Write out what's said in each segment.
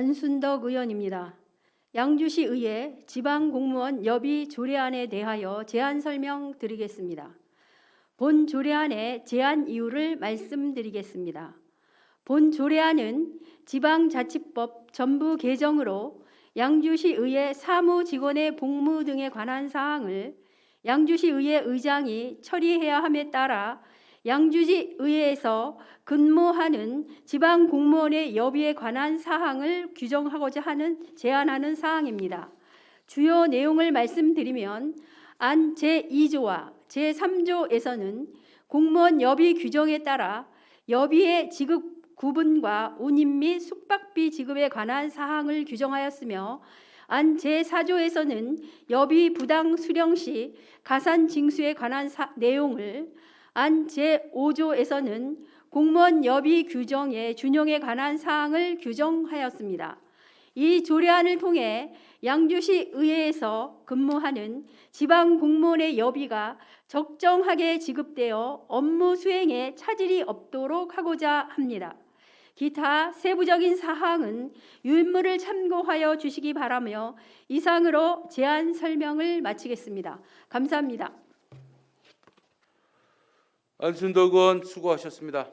안순덕 의원입니다. 양주시 의회 지방공무원 여비 조례안에 대하여 제안 설명 드리겠습니다. 본 조례안의 제안 이유를 말씀드리겠습니다. 본 조례안은 지방자치법 전부 개정으로 양주시 의회 사무 직원의 복무 등에 관한 사항을 양주시 의회 의장이 처리해야 함에 따라 양주시 의회에서 근무하는 지방 공무원의 여비에 관한 사항을 규정하고자 하는 제안하는 사항입니다. 주요 내용을 말씀드리면 안 제2조와 제3조에서는 공무원 여비 규정에 따라 여비의 지급 구분과 운임 및 숙박비 지급에 관한 사항을 규정하였으며 안 제4조에서는 여비 부당 수령 시 가산 징수에 관한 사- 내용을 안 제5조에서는 공무원 여비 규정의 준용에 관한 사항을 규정하였습니다. 이 조례안을 통해 양주시 의회에서 근무하는 지방 공무원의 여비가 적정하게 지급되어 업무 수행에 차질이 없도록 하고자 합니다. 기타 세부적인 사항은 유인물을 참고하여 주시기 바라며 이상으로 제안 설명을 마치겠습니다. 감사합니다. 안순덕 의원 수고하셨습니다.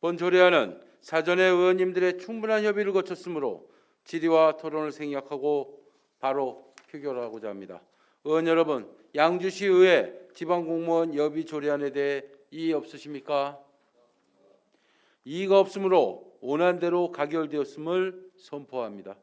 본 조례안은 사전에 의원님들의 충분한 협의를 거쳤으므로 질의와 토론을 생략하고 바로 표결하고자 합니다. 의원 여러분, 양주시 의회 지방공무원 여비 조례안에 대해 이의 없으십니까? 이의가 없으므로 원안대로 가결되었음을 선포합니다.